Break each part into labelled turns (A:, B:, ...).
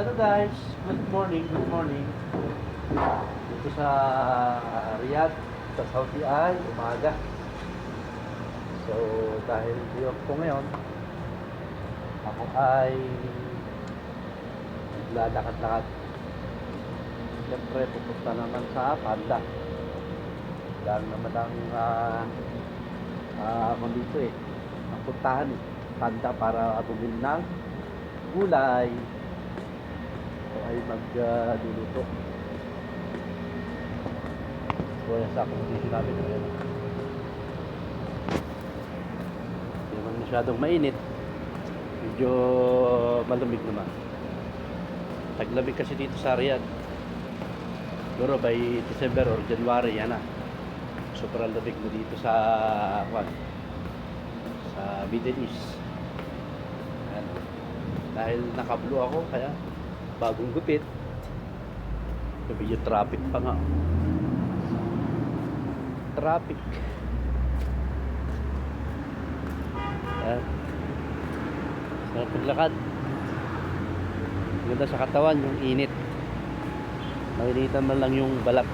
A: Hello guys, good morning, good morning. Dito sa Riyadh, sa Saudi ay umaga. So, dahil day off ko ngayon, ako ay naglalakad-lakad. Siyempre, pupunta naman sa Panda. Dahil naman ang uh, uh, dito eh, ang puntahan eh. Panda para bumili ng gulay ay magluluto. so, yan sa tissue namin. Ayan. Hindi naman masyadong mainit. Medyo malamig naman. Taglamig kasi dito sa Riyadh. Siguro by December or January, yan na. Sobrang lamig na dito sa, kwan, sa Middle East. Ayan. Dahil naka-blue ako, kaya bagong gupit. Yung traffic pa nga. Traffic. Ayan. Sa paglakad. Ganda sa katawan, yung init. Mainitan man lang yung balat.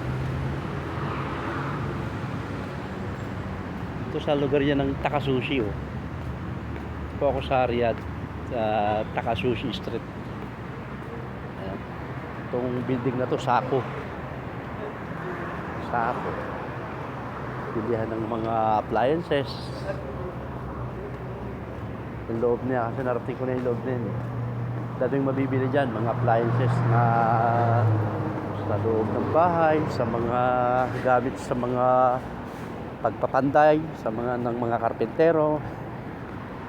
A: Ito sa lugar yan ng Takasushi oh. Ito ako sa Riyadh sa Takasushi Street. Itong building na to, Sako. Sako. Bilihan ng mga appliances. Yung loob niya, kasi narating ko na yung loob niya. eh. Daming mabibili dyan, mga appliances na sa loob ng bahay, sa mga gamit sa mga pagpapanday, sa mga ng mga karpentero,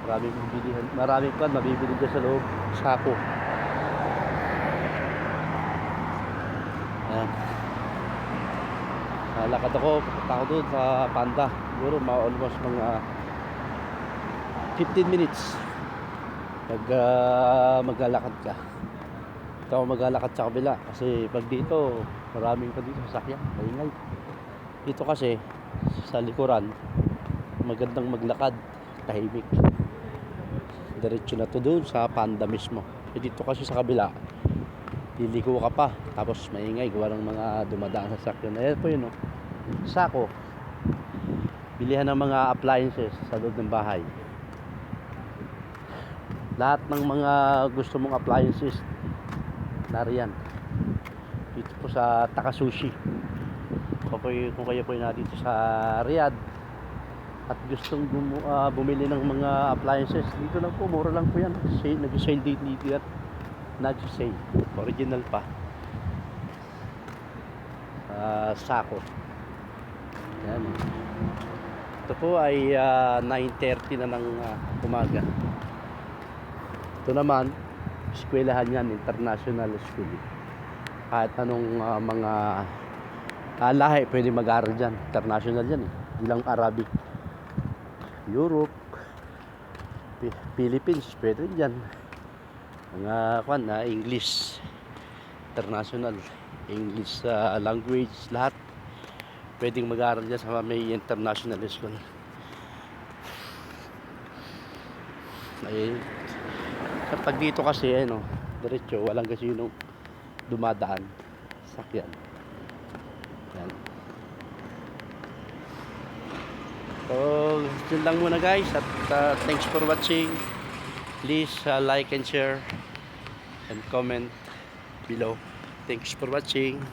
A: Maraming bibilihan, maraming pan mabibili dyan sa loob, sako. Ayan. Nalakad ako, pupunta ako doon sa Panda. Siguro mga almost mga 15 minutes. Pag ah, maglalakad ka. Ito ako maglalakad sa kabila kasi pag dito, maraming pa dito sasakyan, maingay. Dito kasi, sa likuran, magandang maglakad, tahimik diretso na to doon sa panda mismo e dito kasi sa kabila liliko ka pa. Tapos maingay gawa ng mga dumadaan sa sakyan. Ayan po yun oh. sako. Bilihan ng mga appliances sa loob ng bahay. Lahat ng mga gusto mong appliances nariyan. Dito po sa Takasushi. Kung kayo, kung kayo po na dito sa Riyadh at gustong bum- ah, bumili ng mga appliances dito lang po mura lang po yan. Sale, nag-sale date dito at nag-sale original pa. Ah, sako. Yan. Ito po ay ah, 9.30 na ng ah, umaga. Ito naman eskwelahan yan international school. Kahit anong ah, mga ah, lahi pwede mag-aral dyan. International yan eh. Bilang Arabic. Europe, Pi- Philippines, pwede dyan. Mga kwan na English, international, English uh, language, lahat. Pwedeng mag-aaral dyan sa may international school. Ay, kapag dito kasi, ano, diretso, walang kasi yung dumadaan. Sakyan. Yan. So, yun lang muna guys at uh, thanks for watching. Please uh, like and share and comment below. Thanks for watching.